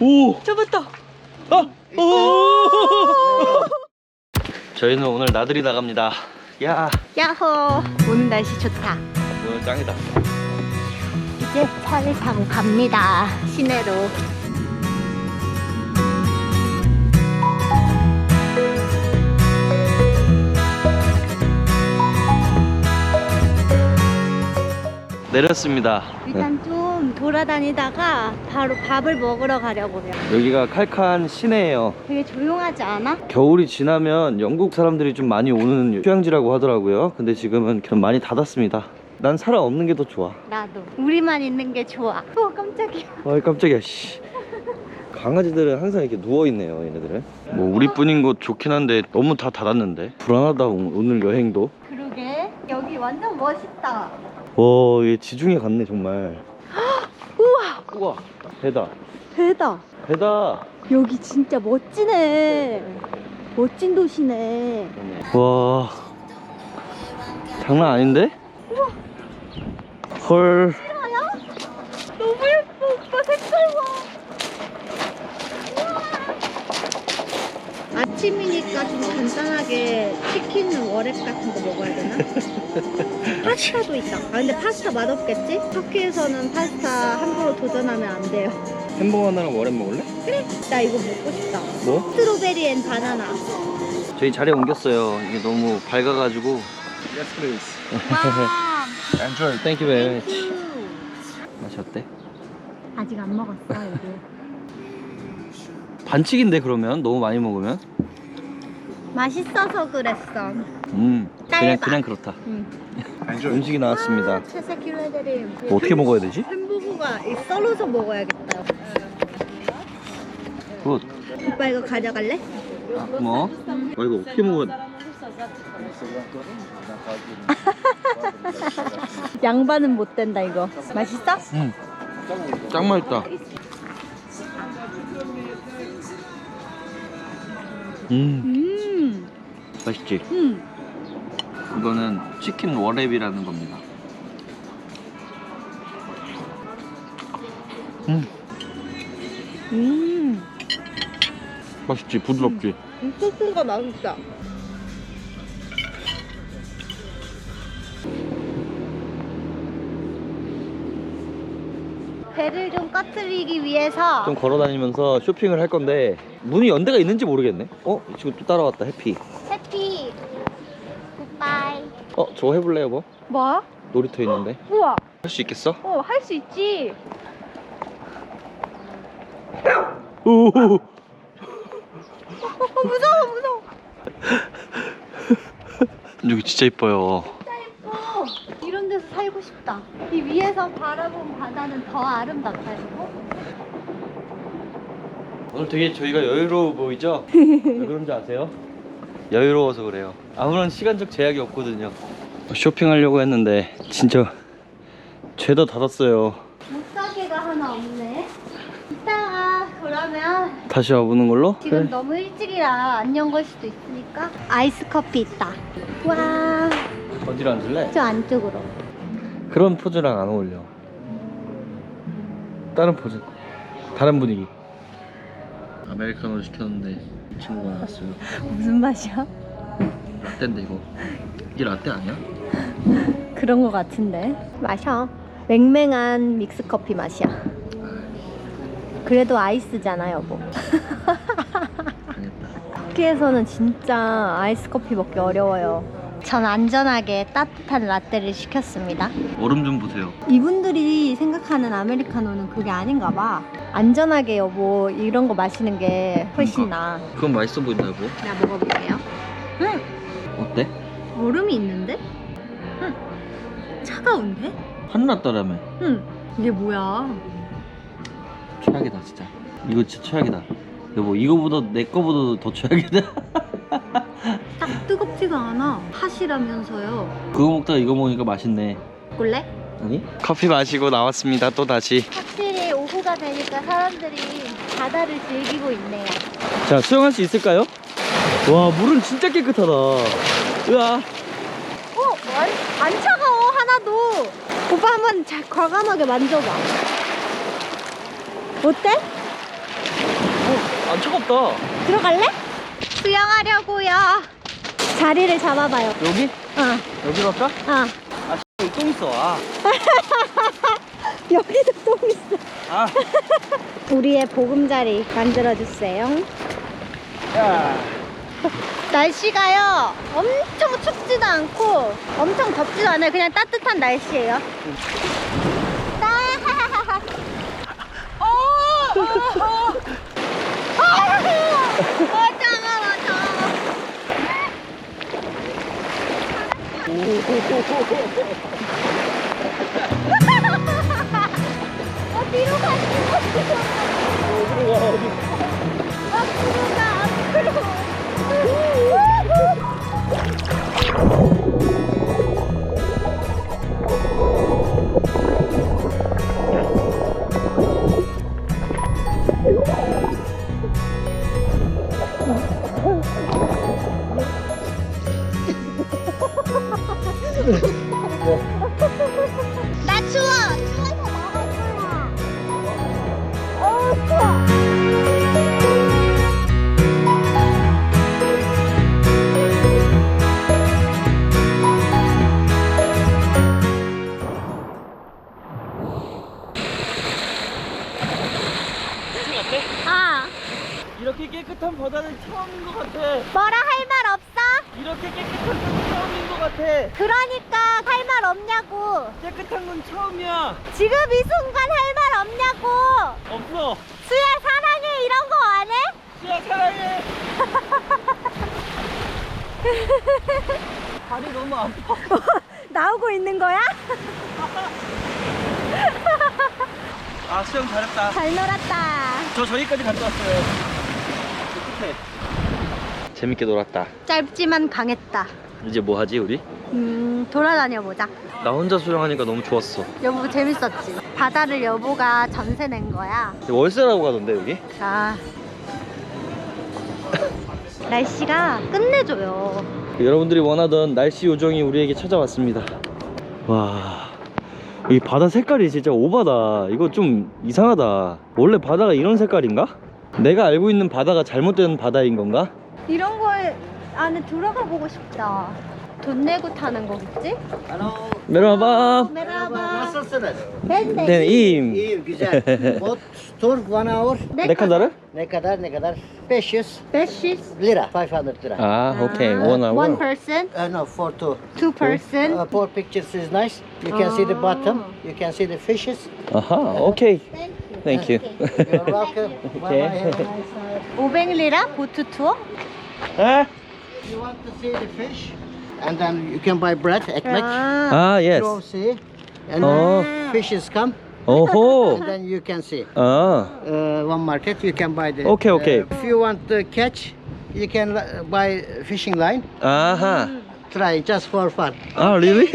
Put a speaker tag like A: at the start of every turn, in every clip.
A: 오!
B: 잡았다.
A: 아! 오! 저희는 오늘 나들이 나갑니다. 야,
B: 야호. 오늘 날씨 좋다.
A: 오늘 짱이다.
B: 이제 차를 타고 갑니다. 시내로.
A: 내렸습니다.
B: 일단 좀 돌아다니다가 바로 밥을 먹으러 가려고요.
A: 여기가 칼칸 시내예요.
B: 되게 조용하지 않아?
A: 겨울이 지나면 영국 사람들이 좀 많이 오는 휴양지라고 하더라고요. 근데 지금은 좀 많이 닫았습니다. 난 사람 없는 게 더 좋아.
B: 나도. 우리만 있는 게 좋아. 어 깜짝이야.
A: 어이 깜짝이야 씨. 강아지들은 항상 이렇게 누워 있네요 얘네들은 뭐 우리뿐인 곳 좋긴 한데 너무 다 닫았는데 불안하다 오- 오늘 여행도
B: 그러게. 여기 완전 멋있다.
A: 와 얘 지중해 같네 정말
B: 우와.
A: 우와 배다
B: 배다.
A: 배다
B: 여기 진짜 멋지네. 멋진 도시네.
A: 와 장난 아닌데? 헐
B: 너무 예뻐. 오빠 색깔 봐. 아침이니까 좀 간단하게 치킨 워랩 같은 거 먹어야 되나? 파스타도 있다. 아 근데 파스타 맛없겠지? 터키에서는 파스타 함부로 도전하면 안 돼요.
A: 햄버거 하나랑 워랩 먹을래?
B: 나 이거 먹고 싶다.
A: 뭐?
B: 스트로베리 앤 바나나.
A: 저희 자리 옮겼어요 이게 너무 밝아가지고
C: Yes, please.
B: 와.
C: Enjoy.
A: 땡큐 베리 맛이 어때?
B: 아직 안 먹었어 여기.
A: 반칙인데 그러면 너무 많이 먹으면
B: 맛있어서 그랬어.
A: 음 그냥. 그냥 그렇다
B: 응.
C: Enjoy.
A: 음식이 나왔습니다
B: 채색기로 해드림.
A: 뭐 어떻게 먹어야 되지?
B: 햄버거가 이 썰어서 먹어야겠다.
A: 굿
B: 오빠 이거 가져갈래?
A: 아, 고마워 어 이거 어떻게 먹어야
B: 양반은 못 된다 이거. 맛있어?
A: 음, 짱 맛있다. 음,
B: 음.
A: 맛있지?
B: 음.
A: 이거는 치킨 워랩이라는 겁니다. 음,
B: 음.
A: 맛있지? 부드럽지?
B: 이 소스가 맛있다. 배를 좀 꺼트리기 위해서
A: 좀 걸어 다니면서 쇼핑을 할 건데 문이 연대가 있는지 모르겠네. 어? 이 친구 또 따라왔다. 해피. 어, 저거 해볼래 여보?
B: 뭐?
A: 놀이터 있는데
B: 우와
A: 할 수 있겠어?
B: 어 할 수 있지
A: 오,
B: 어 무서워 무서워
A: 여기 진짜 이뻐요.
B: 어, 이런 데서 살고 싶다 이 위에서 바라본 바다는 더 아름답다 이거
A: 오늘 되게 저희가 여유로워 보이죠? 왜 그런지 아세요? 여유로워서 그래요. 아무런 시간적 제약이 없거든요. 쇼핑하려고 했는데 진짜 죄다 닫았어요.
B: 못가게가 하나 없네 이따가 그러면
A: 다시 와보는 걸로?
B: 지금
A: 그래.
B: 너무 일찍이라 안 연 걸 수도 있으니까 아이스 커피 있다 와
A: 어디로 앉을래?
B: 저 안쪽으로
A: 그런 포즈랑 안 어울려. 다른 포즈. 다른 분위기. 아메리카노 시켰는데 이 친구가 나왔어요.
B: 무슨 맛이야?
A: 라떼인데 이거. 이게 라떼 아니야?
B: 그런 거 같은데 마셔 맹맹한 믹스커피 맛이야 그래도 아이스잖아 여보
A: 당했다.
B: 터키에서는 진짜 아이스 커피 먹기 어려워요 전 안전하게 따뜻한 라떼를 시켰습니다
A: 얼음 좀 보세요.
B: 이분들이 생각하는 아메리카노는 그게 아닌가 봐 안전하게 여보 이런 거 마시는 게 훨씬 나아
A: 그건 맛있어 보인다 여보.
B: 나 먹어볼게요 응
A: 어때?
B: 얼음이 있는데? 응 차가운데?
A: 한라따라며.
B: 응 이게 뭐야
A: 최악이다 진짜. 이거 진짜 최악이다. 여보 이거보다 내 거보다 더 최악이다.
B: 딱 뜨겁지가 않아 팥이라면서요
A: 그거 먹다가 이거 먹으니까 맛있네.
B: 꿀래?
A: 아니? 커피 마시고 나왔습니다. 또 다시.
B: 확실히 오후가 되니까 사람들이 바다를 즐기고 있네요
A: 자 수영할 수 있을까요? 와 물은 진짜 깨끗하다. 으아.
B: 어? 안, 안 차가워 하나도 오빠 한번 잘 과감하게 만져봐 어때?
A: 안 차갑다.
B: 들어갈래? 수영하려고요. 자리를 잡아봐요.
A: 여기?
B: 어,
A: 여기로 할까?
B: 어.
A: 아, 여기 똥 있어. 아.
B: 여기도 똥 있어.
A: 아.
B: 우리의 보금자리 만들어주세요.
A: 야.
B: 날씨가요 엄청 춥지도 않고 엄청 덥지도 않아요 그냥 따뜻한 날씨예요 따- 어, 어, 어.
A: おおおお 너무 아파.
B: 나오고 있는 거야?
A: 아 수영 잘했다.
B: 잘 놀았다
A: 저 저기까지 갔다 왔어요. 저 끝에. 재밌게 놀았다.
B: 짧지만 강했다
A: 이제 뭐 하지 우리?
B: 음 돌아다녀 보자
A: 나 혼자 수영하니까 너무 좋았어.
B: 여보 재밌었지? 바다를 여보가 전세 낸 거야
A: 월세라고 가던데 여기?
B: 아 날씨가 끝내줘요
A: 여러분들이 원하던 날씨 요정이 우리에게 찾아왔습니다. 와, 이 바다 색깔이 진짜 오바다. 이거 좀 이상하다. 원래 바다가 이런 색깔인가? 내가 알고 있는 바다가 잘못된 바다인 건가?
B: 이런 거에 안에 들어가 보고 싶다 돈 내고 타는 거겠지?
A: 메 라바.
B: 메라바
D: Nasılsınız?
B: 벤데
A: 네, 임.
D: İyiyim, güzel. Bot tur one hour.
A: 네 카다르?
D: Ne kadar ne kadar? 500
B: 베시스
D: lira. 500 lira.
A: 아, 오케이. 원
B: One
A: 아워.
B: person,
D: Uh, no, for two.
B: two person.
D: Uh, four pictures is nice. You can see the bottom.
B: Oh.
D: You can see the fishes.
A: 아하, 오케이.
B: Thank you.
A: Thank you.
D: You're welcome. Bye bye. Have a nice night.
B: 500리라 보트 투어?
A: 에?
D: You want to see the fish? And then you can buy bread, ekmek.
B: 아,
A: 아,
D: Go
A: 예스.
D: see. And
A: Oh.
D: then fishes come.
A: 오호.
D: And then you can see.
A: 아,
D: Uh, one market, you can buy the.
A: Okay, okay.
D: uh, if you want to catch, you can uh, buy fishing line.
A: 아하.
D: Try just for fun.
A: 아, really?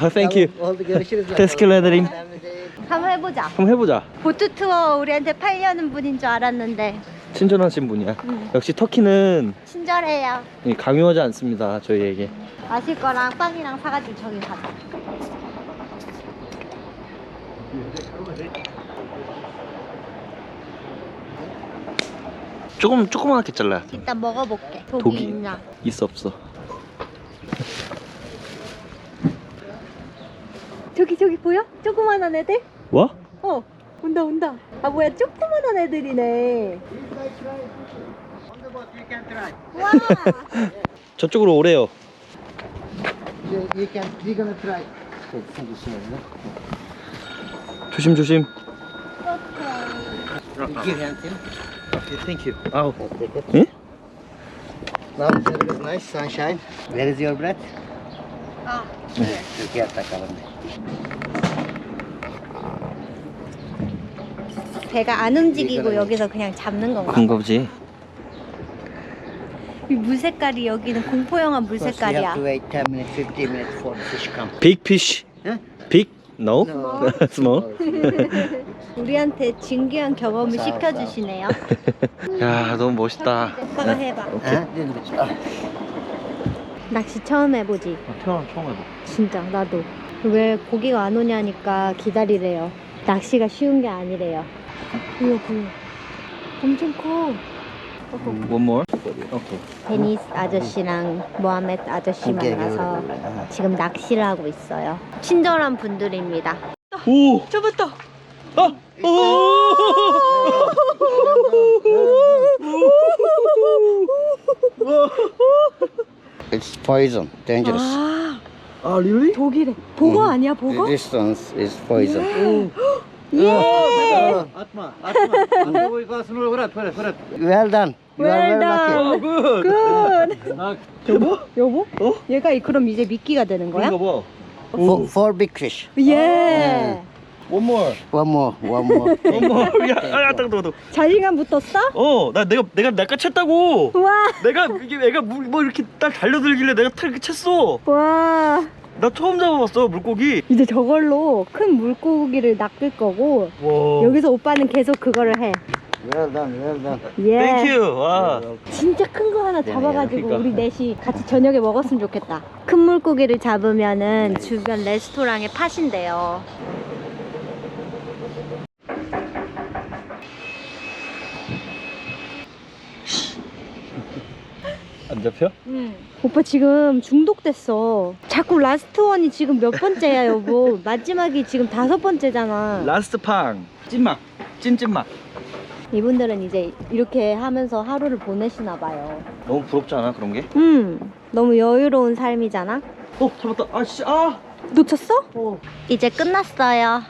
A: 아, thank you.
D: Oldu görüşürüz.
A: Teşekkür ederim.
D: Önemli değil.
B: 한번 해보자.
A: 한번 해보자.
B: 보트 투어 우리한테 팔려는 분인 줄 알았는데
A: 친절하신 분이야.
B: 음.
A: 역시 터키는
B: 친절해요.
A: 강요하지 않습니다. 저희에게.
B: 마실 거랑 빵이랑 사가지고 저기 가자.
A: 조금 조그맣게 잘라.
B: 일단 먹어볼게. 독이,
A: 독이.
B: 있냐?
A: 있어 없어.
B: 저기 저기 보여? 조그만한 애들?
A: 뭐?
B: 어 온다 온다. 아 뭐야 조그만한 애들이네.
D: The.
B: 와.
A: 저쪽으로 오래요. 조심 조심. 땡큐. 아우. 응?
D: Now there is nice sunshine. Where is your bread?
B: 아.
D: Türkiye takalım.
B: 배가 안 움직이고 여기서 그냥 잡는 건가?
A: 그런 거지.
B: 이 물 색깔이 여기는 공포 영화 물
D: First we have
B: 색깔이야.
D: to wait 10 minutes, 15 minutes for the fish come.
A: 빅? No.
D: No.
A: Small.
B: 우리한테 진귀한 경험을
D: 싸워,
B: 시켜주시네요.
A: 야, 너무 멋있다.
B: 오빠가 해봐.
D: Huh? Little bit. Ah.
B: 낚시 처음 해보지.
A: 태어난 처음 해봐.
B: 진짜 나도. 왜 고기가 안 오냐니까 기다리래요. 낚시가 쉬운 게 아니래요. 이거 보여. 엄청 커.
A: One more. 오케이.
B: 데니스 아저씨랑 모하메드 아저씨 만나서
D: 오케이.
B: 지금 낚시를 하고 있어요. 친절한 분들입니다.
A: 오.
B: 잡았다.
A: 아.
D: It's poison, dangerous.
B: 아,
A: 아, really?
B: 독이래. 보거 아니야, 보거?
D: This one is poison.
B: 예.
D: Atma, atma. well done. You are
B: Well
D: well
B: done.
D: lucky.
A: 굿.
B: 굿.
A: 아, 여보?
B: 여보?
A: 어?
B: 얘가 이- 그럼 이제 미끼가 되는 거야?
A: 그런가 봐.
D: Four, four big fish.
B: 예.
A: One more.
D: One more, one more.
A: One more. 야, 아, 따가 따가.
B: 자신감 붙었어?
A: 어, 나 내가 내가 내가 챘다고.
B: 와.
A: 내가 이게 애가 물, 뭐 이렇게 딱 달려들길래 내가 탁 이렇게 챘어.
B: 와.
A: 나 처음 잡아봤어 물고기.
B: 이제 저걸로 큰 물고기를 낚을 거고
A: 와.
B: 여기서 오빠는 계속 그거를 해.
D: well done, well done.
B: 예.
A: 땡큐. 와.
B: 진짜 큰 거 하나 잡아가지고
A: 그러니까.
B: 우리 넷이 같이 저녁에 먹었으면 좋겠다. 큰 물고기를 잡으면은 주변 레스토랑에 파신대요.
A: 안 잡혀?
B: 응. 오빠 지금 중독됐어. 자꾸 라스트 원이 지금 몇 번째야 여보. 마지막이 지금 다섯 번째잖아.
A: 라스트 팡. 찐막. 찐찐막.
B: 이분들은 이제 이렇게 하면서 하루를 보내시나 봐요.
A: 너무 부럽지 않아 그런 게?
B: 음. 너무 여유로운 삶이잖아.
A: 어 잡았다. 아 씨. 아.
B: 놓쳤어? 이제 끝났어요.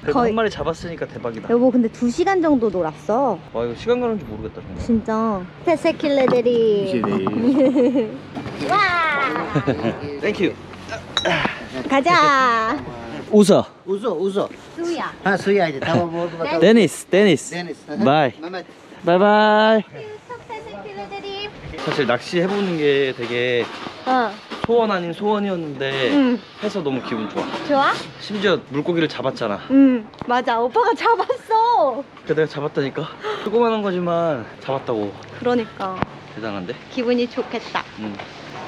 A: 그래도
B: 거의-
A: 한 마리 잡았으니까 대박이다.
B: 여보 근데 두 시간 정도 놀았어.
A: 와 이거 시간 가는 줄 모르겠다 정말.
B: 진짜. 새새킬레들이. 와.
A: 땡큐.
B: 가자.
A: 우서.
D: Uzo, uzo.
B: 수야.
D: Ha, suya 이제 다 먹어.
A: 데니스. 데니스.
D: Dennis.
A: 바이.
D: Mehmet.
A: 바이바이. 사실 낚시 해보는 게 되게
B: 어.
A: 소원 아닌 소원이었는데
B: 응.
A: 해서 너무 기분 좋아.
B: 좋아?
A: 심지어 물고기를 잡았잖아.
B: 응. 맞아. 오빠가 잡았어.
A: 그 내가 잡았다니까. 조그마한 거지만 잡았다고.
B: 그러니까
A: 대단한데.
B: 기분이 좋겠다.
A: 음.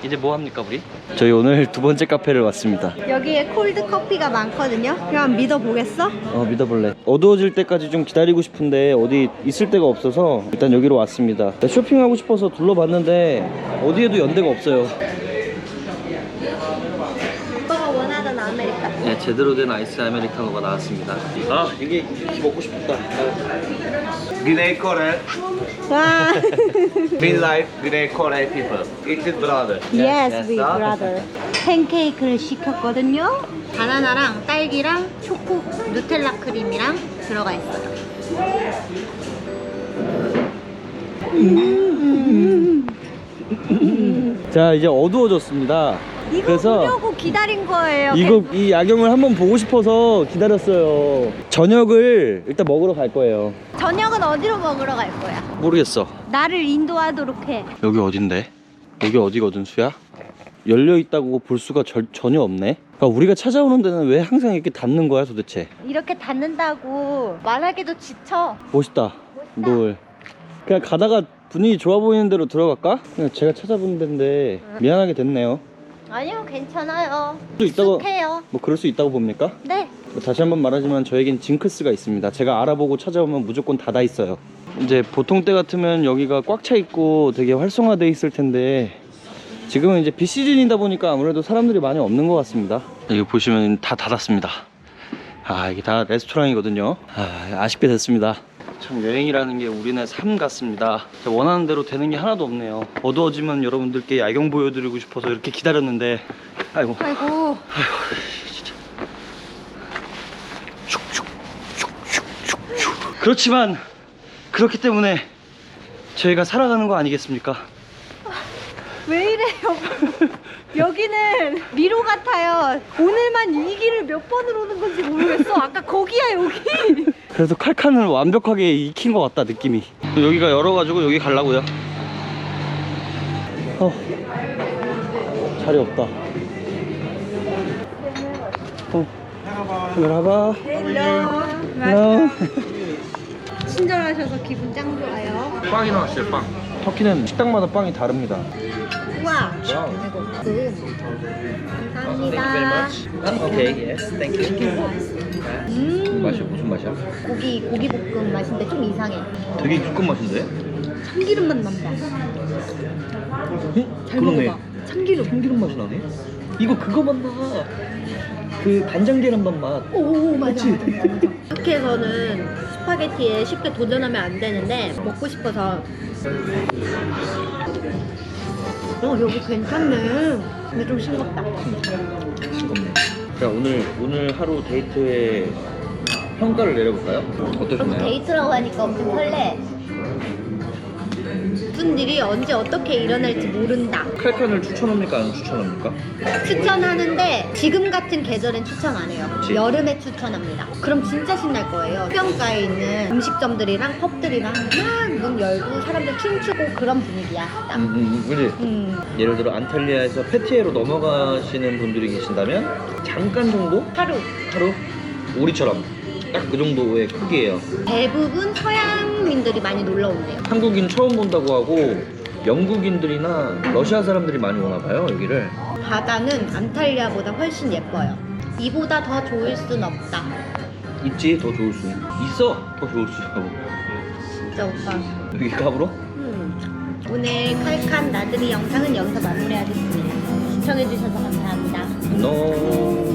A: 이제 뭐 합니까 우리? 저희 오늘 두 번째 카페를 왔습니다.
B: 여기에 콜드 커피가 많거든요. 그럼 믿어보겠어?
A: 어 믿어볼래. 어두워질 때까지 좀 기다리고 싶은데 어디 있을 데가 없어서 일단 여기로 왔습니다. 쇼핑하고 싶어서 둘러봤는데 어디에도 연대가 없어요.
B: 오빠가 원하던 아메리카노.
A: 네, 제대로 된 아이스 아메리카노가 나왔습니다. 아 이게 먹고 싶다.
C: Kore,
B: 와.
C: mean life, Güney Kore people. Brother.
B: yes, we brother. 팬케이크를 시켰거든요. 바나나랑 딸기랑 초코 누텔라 크림이랑 들어가 있어요.
A: 자 이제 어두워졌습니다.
B: 이거
A: 그래서
B: 보려고 기다린 거예요.
A: 이거 이 야경을 한번 보고 싶어서 기다렸어요. 저녁을 일단 먹으러 갈 거예요.
B: 저녁은 어디로 먹으러 갈 거야?
A: 모르겠어.
B: 나를 인도하도록 해.
A: 여기 어딘데? 여기 어디거든 수야? 열려 있다고 볼 수가 절- 전혀 없네. 그러니까 우리가 찾아오는 데는 왜 항상 이렇게 닫는 거야 도대체?
B: 이렇게 닫는다고 말하기도 지쳐.
A: 멋있다. 노을. 그냥 가다가 분위기 좋아 보이는 대로 들어갈까? 그냥 제가 찾아본 데인데 미안하게 됐네요.
B: 아니요, 괜찮아요.
A: 또 있다고
B: 익숙해요.
A: 뭐 그럴 수 있다고 봅니까?
B: 네.
A: 다시 한번 말하지만 저에겐 징크스가 있습니다. 제가 알아보고 찾아오면 무조건 닫아 있어요. 이제 보통 때 같으면 여기가 꽉 차 있고 되게 활성화돼 있을 텐데 지금은 이제 비 시즌이다 보니까 아무래도 사람들이 많이 없는 것 같습니다. 여기 보시면 다 닫았습니다. 아 이게 다 레스토랑이거든요. 아, 아쉽게 됐습니다. 참 여행이라는 게 우리네 삶 같습니다. 원하는 대로 되는 게 하나도 없네요. 어두워지면 여러분들께 야경 보여드리고 싶어서 이렇게 기다렸는데 아이고
B: 아이고.
A: 그렇지만 그렇기 때문에 저희가 살아가는 거 아니겠습니까?
B: 왜 이래요? 여기는 미로 같아요. 오늘만 이 길을 몇 번을 오는 건지 모르겠어. 아까 거기야, 여기.
A: 그래도 칼칸을 완벽하게 익힌 것 같다 느낌이. 여기가 열어가지고 여기 가려고요. 어. 자리 없다. 어. 열어봐. 헬로.
B: 친절하셔서 기분 짱 좋아요.
C: 빵이 나왔어요, 빵.
A: 터키는 식당마다 빵이 다릅니다.
B: 우 와. 감사합니다.
A: 오케이 예스 땡큐
B: 음.
A: 맛이 무슨 맛이야?
B: 고기, 고기 볶음 맛인데 좀 이상해.
A: 되게 깊은 맛인데?
B: 참기름 맛 난다. 잘
A: 그러네.
B: 먹어봐. 참기름.
A: 참기름 맛이 나네. 이거 그거 맛 나. 그 간장 계란밥 맛.
B: 오 맞아.
A: 그치?
B: 맞아, 맞아. 이렇게해서는 스파게티에 쉽게 도전하면 안 되는데 먹고 싶어서. 어 여기 괜찮네. 근데 좀 싱겁다.
A: 싱겁네. 자 오늘 오늘 하루 데이트의 평가를 내려볼까요? 어떠셨나요?
B: 데이트라고 하니까 엄청 설레. 무슨 일이 언제 어떻게 일어날지 모른다.
A: 칼칸을 추천합니까? 안 추천합니까?
B: 추천하는데 지금 같은 계절엔 추천 안 해요.
A: 그치.
B: 여름에 추천합니다. 그럼 진짜 신날 거예요. 해변가에 있는 음식점들이랑 펍들이랑 막 문 열고 사람들 춤추고 그런 분위기야. 딱.
A: 음, 음, 그지?
B: 음.
A: 예를 들어 안탈리아에서 페티에로 넘어가시는 분들이 계신다면 잠깐 정도
B: 하루
A: 하루 우리처럼 딱 그 정도의 크기예요.
B: 대부분 서양민들이 많이 놀러 온대요.
A: 한국인 처음 본다고 하고 영국인들이나 러시아 사람들이 많이 오나 봐요 여기를.
B: 바다는 안탈리아보다 훨씬 예뻐요. 이보다 더 좋을 순 없다.
A: 있지 더 좋을 수 있어 더 좋을 수 있고
B: 진짜 오빠.
A: 여기 까불어?
B: 음. 오늘 칼칸 나들이 영상은 여기서 마무리하겠습니다. 시청해주셔서 감사합니다.
A: No.